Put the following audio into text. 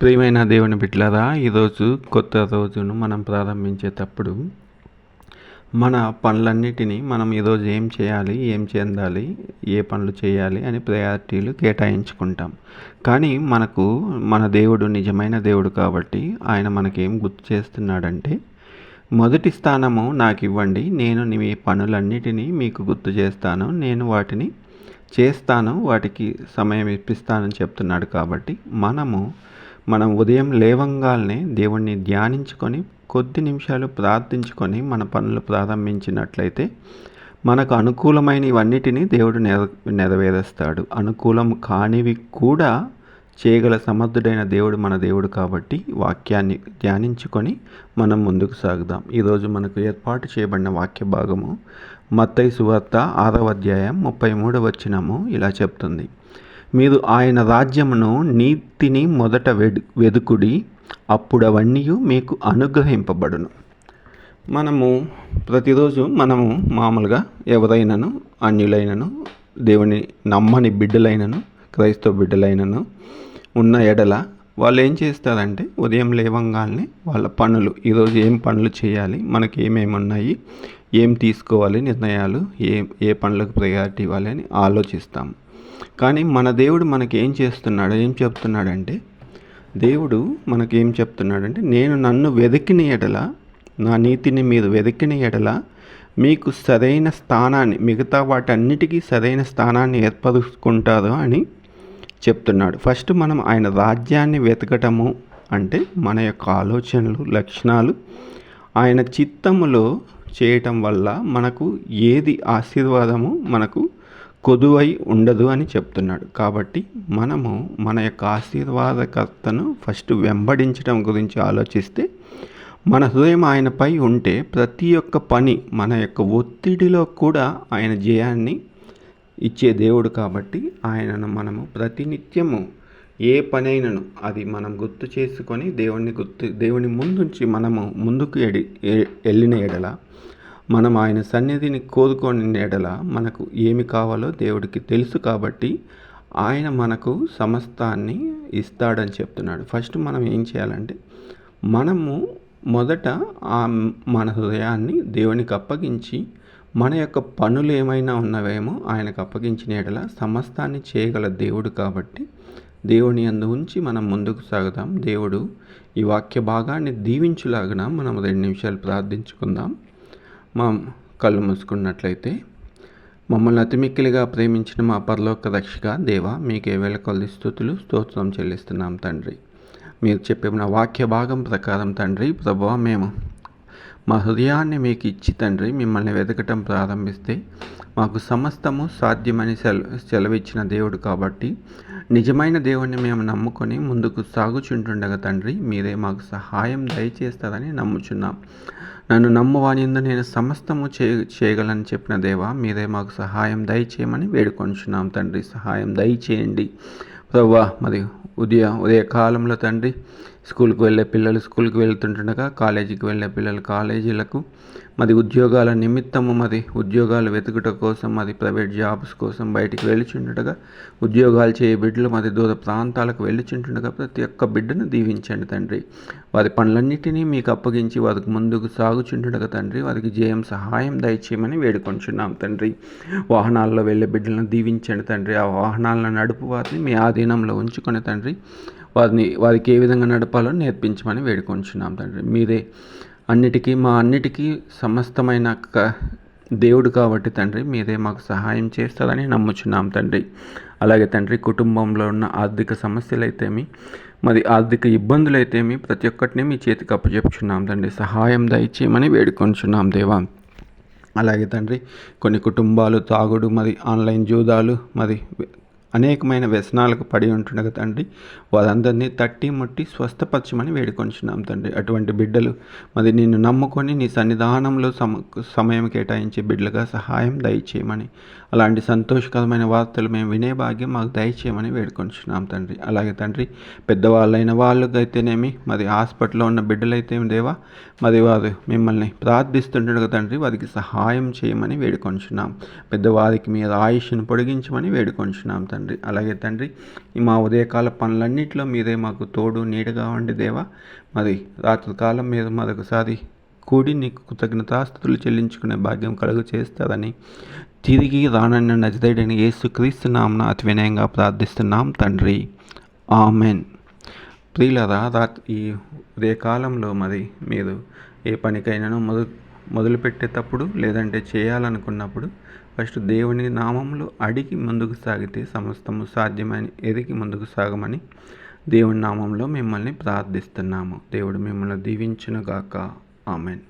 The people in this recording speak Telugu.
ప్రియమైన దేవుని బిడ్డలారా ఈరోజు కొత్త రోజును మనం ప్రారంభించేటప్పుడు మన పనులన్నిటినీ మనం ఈరోజు ఏం చేయాలి ఏం చెందాలి ఏ పనులు చేయాలి అని ప్రయారిటీలు కేటాయించుకుంటాం. కానీ మనకు మన దేవుడు నిజమైన దేవుడు కాబట్టి ఆయన మనకేం గుర్తు చేస్తున్నాడంటే మొదటి స్థానము నాకు ఇవ్వండి నేను మీ పనులన్నిటినీ మీకు గుర్తు చేస్తాను నేను వాటిని చేస్తాను వాటికి సమయం ఇప్పిస్తానని చెప్తున్నాడు కాబట్టి మనము మనం ఉదయం లేవంగానే దేవుణ్ణి ధ్యానించుకొని కొద్ది నిమిషాలు ప్రార్థించుకొని మన పనులు ప్రారంభించినట్లయితే మనకు అనుకూలమైనవన్నిటినీ దేవుడు నెర నెరవేరుస్తాడు. అనుకూలం కానివి కూడా చేయగల సమర్థుడైన దేవుడు మన దేవుడు కాబట్టి వాక్యాన్ని ధ్యానించుకొని మనం ముందుకు సాగుదాం. ఈరోజు మనకు ఏర్పాటు చేయబడిన వాక్య భాగము మత్తైసు సువార్త ఆరవ అధ్యాయం ముప్పై మూడవ వచ్చినము ఇలా చెప్తుంది. మీరు ఆయన రాజ్యమును నీతిని మొదట వెదు వెదుకుడి అప్పుడవన్నీ మీకు అనుగ్రహింపబడును. మనము ప్రతిరోజు మనము మామూలుగా ఎవరైనాను అన్యులైనను దేవుని నమ్మని బిడ్డలైనను క్రైస్తవ బిడ్డలైనను ఉన్న ఎడల వాళ్ళు ఏం చేస్తారంటే ఉదయం లేవంగానే వాళ్ళ పనులు ఈరోజు ఏం పనులు చేయాలి మనకి ఏమేమి ఉన్నాయి ఏం తీసుకోవాలి నిర్ణయాలు ఏ ఏ పనులకు ప్రయారిటీ ఇవ్వాలి అని ఆలోచిస్తాము కానీ మన దేవుడు మనకి ఏం చేస్తున్నాడు ఏం చెప్తున్నాడంటే దేవుడు మనకి ఏం చెప్తున్నాడంటే నేను నన్ను వెతికిన ఎడల నా నీతిని మీరు వెతికిన ఎడల మీకు సరైన స్థానాన్ని మిగతా వాటన్నిటికీ సరైన స్థానాన్ని ఏర్పరుచుకుంటారు అని చెప్తున్నాడు. ఫస్ట్ మనం ఆయన రాజ్యాన్ని వెతకటము అంటే మన యొక్క ఆలోచనలు లక్షణాలు ఆయన చిత్తములో చేయటం వల్ల మనకు ఏది ఆశీర్వాదము మనకు కొదువై ఉండదు అని చెప్తున్నాడు. కాబట్టి మనము మన యొక్క ఆశీర్వాదకర్తను ఫస్ట్ వెంబడించడం గురించి ఆలోచిస్తే మన హృదయం ఆయనపై ఉంటే ప్రతి ఒక్క పని మన యొక్క ఒత్తిడిలో కూడా ఆయన జయాన్ని ఇచ్చే దేవుడు కాబట్టి ఆయనను మనము ప్రతినిత్యము ఏ పనైనను అది మనం గుర్తు చేసుకొని దేవుణ్ణి గుర్తు దేవుని ముందుంచి మనము ముందుకు ఎడి వెళ్ళిన ఎడల మనం ఆయన సన్నిధిని కోరుకొని ఎడల మనకు ఏమి కావాలో దేవుడికి తెలుసు కాబట్టి ఆయన మనకు సమస్తాన్ని ఇస్తాడని చెప్తున్నాడు. ఫస్ట్ మనం ఏం చేయాలంటే మనము మొదట ఆ మన హృదయాన్ని దేవునికి అప్పగించి మన యొక్క పనులు ఏమైనా ఉన్నవేమో ఆయనకు అప్పగించిన ఎడల సమస్తాన్ని చేయగల దేవుడు కాబట్టి దేవుని అందు ఉంచి మనం ముందుకు సాగుదాం. దేవుడు ఈ వాక్య భాగాన్ని దీవించులాగా మనం రెండు నిమిషాలు ప్రార్థించుకుందాం. మా కళ్ళు మూసుకున్నట్లయితే మమ్మల్ని అతిమిక్కిలిగా ప్రేమించిన మా పరలోక రక్షక దేవ మీకు ఏవేళ కొద్ది స్థుతులు స్తోత్రం చెల్లిస్తున్నాం తండ్రి. మీరు చెప్పిన వాక్య భాగం ప్రకారం తండ్రి ప్రభావ మేము మా హృదయాన్ని మీకు ఇచ్చి తండ్రి మిమ్మల్ని వెతకటం ప్రారంభిస్తే మాకు సమస్తము సాధ్యమని సెల సెలవిచ్చిన దేవుడు కాబట్టి నిజమైన దేవుణ్ణి మేము నమ్ముకొని ముందుకు సాగుచుంటుండగా తండ్రి మీరే మాకు సహాయం దయచేస్తారని నమ్ముచున్నాం. నన్ను నమ్మువాని నేను సమస్తము చే చేయగలని చెప్పిన దేవా మీరే మాకు సహాయం దయచేయమని వేడుకొంచున్నాం తండ్రి. సహాయం దయచేయండి. ప్రవ్వా మరి ఉదయ ఉదయకాలంలో తండ్రి స్కూల్కి వెళ్ళే పిల్లలు స్కూల్కి వెళ్తుండగా కాలేజీకి వెళ్ళే పిల్లలు కాలేజీలకు. మరి ఉద్యోగాల నిమిత్తము మరి ఉద్యోగాలు వెతుకుట కోసం మరి ప్రైవేట్ జాబ్స్ కోసం బయటికి వెళ్ళిచుండగా ఉద్యోగాలు చేయ బిడ్డలు మరి దూర ప్రాంతాలకు వెళ్ళిచుంటుండగా ప్రతి ఒక్క బిడ్డను దీవించండి తండ్రి. వారి పనులన్నిటినీ మీకు అప్పగించి వారికి ముందుకు సాగుచుండగా తండ్రి వారికి జయం సహాయం దయచేయమని వేడుకొంచున్నాం తండ్రి. వాహనాల్లో వెళ్ళే బిడ్డలను దీవించండి తండ్రి. ఆ వాహనాలను నడుపు వారిని మీ ఆధీనంలో ఉంచుకొని తండ్రి. వారిని వారికి ఏ విధంగా నడపాలో నేర్పించమని వేడుకొంచున్నాం తండ్రి. మీరే అన్నిటికీ మా అన్నిటికీ సమస్తమైన దేవుడు కాబట్టి తండ్రి మీరే మాకు సహాయం చేస్తారని నమ్ముచున్నాం తండ్రి. అలాగే తండ్రి కుటుంబంలో ఉన్న ఆర్థిక సమస్యలైతేమి మరి ఆర్థిక ఇబ్బందులైతేమి ప్రతి ఒక్కటిని మీ చేతికి అప్పచెప్పుచున్నాం తండ్రి. సహాయం దయచేయమని వేడుకొంచున్నాం దేవా. అలాగే తండ్రి కొన్ని కుటుంబాలు తాగుడు మరి ఆన్లైన్ జూదాలు మరి అనేకమైన వ్యసనాలకు పడి ఉంటుండగా తండ్రి వారందరినీ తట్టి ముట్టి స్వస్థపరచమని వేడుకొంచున్నాం తండ్రి. అటువంటి బిడ్డలు మరి నిన్ను నమ్ముకొని నీ సన్నిధానంలో సమ సమయం కేటాయించే బిడ్డలుగా సహాయం దయచేయమని అలాంటి సంతోషకరమైన వార్తలు మేము వినే భాగ్యం మాకు దయచేయమని వేడుకొంచున్నాం తండ్రి. అలాగే తండ్రి పెద్దవాళ్ళైన వాళ్ళకైతేనేమి మరి హాస్పిటల్లో ఉన్న బిడ్డలైతే దేవా మరి వారు మిమ్మల్ని ప్రార్థిస్తుండగా తండ్రి వారికి సహాయం చేయమని వేడుకొంచున్నాం పెద్దవారికి మీద ఆయుష్ను పొడిగించమని వేడుకొంచున్నాం తండ్రి. తండ్రి. అలాగే తండ్రి మా ఉదయకాల పనులన్నింటిలో మీరే మాకు తోడు నీడగా ఉండి దేవా. మరి రాత్రికాలం మీద మరొకసారి కూడి నీకు కృతజ్ఞతాస్తుతులు చెల్లించుకునే భాగ్యం కలుగు చేస్తారని తిరిగి రానన్న నజరేడని యేసుక్రీస్తు నామన అతి వినయంగా ప్రార్థిస్తున్నాం తండ్రి. ఆమెన్. ప్రియులరా రాత్రి ఈ ఉదయకాలంలో మరి మీరు ఏ పనికైనాను మొదలు మొదలుపెట్టేటప్పుడు లేదంటే చేయాలనుకున్నప్పుడు ఫస్ట్ దేవుని నామంలో అడిగి ముందుకు సాగితే సమస్తము సాధ్యమని ఎదిగి ముందుకు సాగమని దేవుని నామంలో మిమ్మల్ని ప్రార్థిస్తున్నాము. దేవుడు మిమ్మల్ని దీవించునుగాక. ఆమెన్.